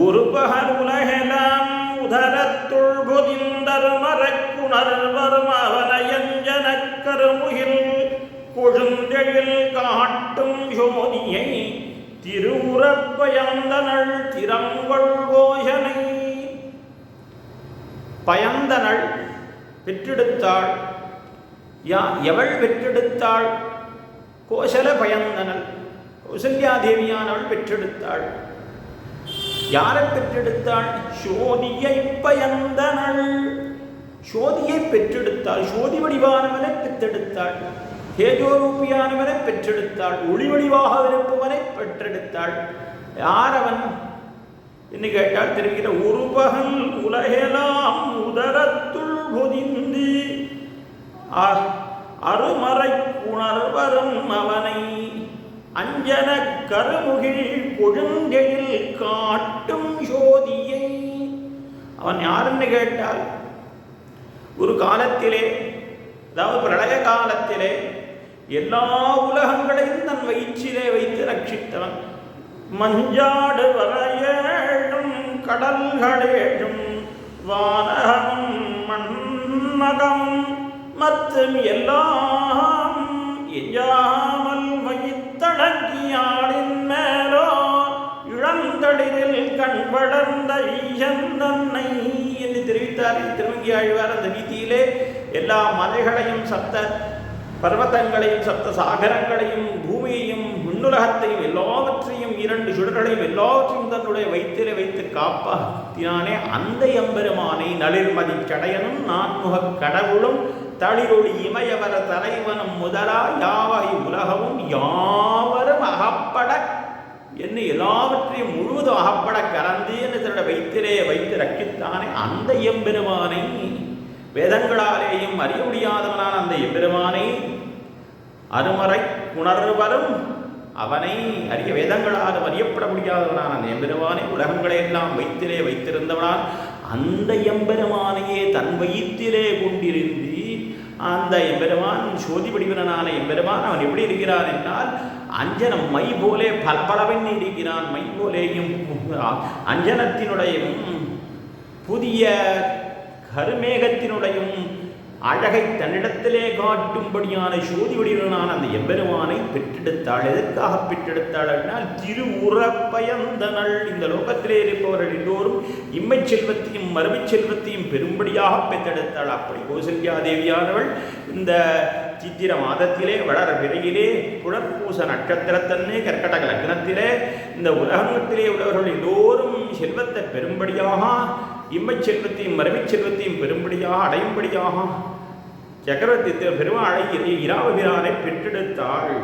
உருபகர் உலகெல்லாம் உதரத்துள் புதிந்தருமரக்குணர்வரும் அவனையஞ்சனக் கருமுகில் கொழுந்தெழில் காட்டும் ஜோதியை திருவுறப்பயந்தனள் திறங்கொள் கோஷனை பயந்தனள் பெற்றெடுத்தாள். யா எவள் பெற்றெடுத்தாள்? கோசல பயந்தனள். கௌசல்யாதேவியானவள் பெற்றெடுத்தாள். யாரை பெற்றெடுத்தாள்? சோதியை பயந்தனள். சோதியை பெற்றெடுத்தாள். சோதி வடிவானவனை பெற்றெடுத்தாள். தேஜோரூபியானவனை பெற்றெடுத்தாள். ஒளி வடிவாக இருப்பவனை பெற்றெடுத்தாள். யார் அவன் என்று கேட்டால் தெரிவிக்கிற ஒரு பகல் உலகெல்லாம் உதரத்துள் பொதிந்து அருமறை உணர்வரும் அவனை அஞ்சன கருமுகில் கொழுந்தெழில் காட்டும் ஜோதியை. அவன் யாருன்னு கேட்டால் ஒரு காலத்திலே அதாவது பிரளய காலத்திலே எல்லா உலகங்களையும் தன் வயிற்றிலே வைத்து ரட்சித்தவன். மஞ்சாடு வரையேழும் கடல்களேழும் வானகமும் மண்மகம் மற்றும் எல்லா கண் வளர்ந்த ஐயந்தன்னை என்று தெரிவித்தார். திருவங்கி ஆழ்வார் அந்த வீதியிலே எல்லா மலைகளையும் சப்த பர்வத்தங்களையும் சப்த சாகரங்களையும் பூமியையும் முன்னுலகத்தையும் எல்லாவற்றையும் இரண்டு சுடர்களையும் எல்லாவற்றையும் தன்னுடைய வயிற்றிலே வைத்து காப்பாத்தினானே அந்த எம்பெருமானை நளிர்மதி கடையனும் நான்முக கடவுளும் தளிரொளி இமயவர தலைவனும் முதலா யாவகை உலகமும் யாவரும் அகப்பட என்ன எல்லாவற்றையும் அகப்பட கலந்து தன்னுடைய வைத்திலே வைத்து ரக்கித்தானே அந்த எம்பெருமானை. வேதங்களாலேயும் அறிய முடியாதவனான அந்த எம்பெருமானை அருமறை உணர்வரும் அவனை அறிய வேதங்களாலும் அறியப்பட முடியாதவனான அந்த எம்பெருமானை உலகங்களை எல்லாம் வைத்திலே வைத்திருந்தவனான் அந்த எம்பெருமானையே தன் வயிற்றிலே கொண்டிருந்து அந்த எம்பெருமான் சோதி வடிவனான எம்பெருமான் அவன் எப்படி இருக்கிறான் என்றால் அஞ்சனம் மை போலே பலபலவென்று இருக்கிறான் மை போலேயும் அஞ்சனத்தினுடையும் புதிய கருமேகத்தினுடையும் அழகை தன்னிடத்திலே காட்டும்படியான சோதி வடிவனான அந்த எம்பெருமானை பெற்றெடுத்தாள். எதற்காக பெற்றெடுத்தாள் என்றால் திருவுறப்பயந்தனள். இந்த லோகத்திலே இருப்பவர்கள் எல்லோரும் இம்மை செல்வத்தையும் மறுமை செல்வத்தையும் பெரும்படியாக பெற்றெடுத்தாள். அப்படி கோசல்யா தேவியானவள் இந்த சித்திர மாதத்திலே வளர விரையிலே புலற்பூச நட்சத்திரத்தன்னே கர்க்கடக லக்னத்திலே இந்த உலகத்திலே உள்ளவர்கள் எல்லோரும் செல்வத்தை பெரும்படியாக இம்மைச் செல்வத்தையும் மறுமைச் செல்வத்தையும் பெரும்படியாக அடையும்படியாக. சக்கரவர்த்தி பெருமாளை இராவபிரானை பெற்றெடுத்தாள்.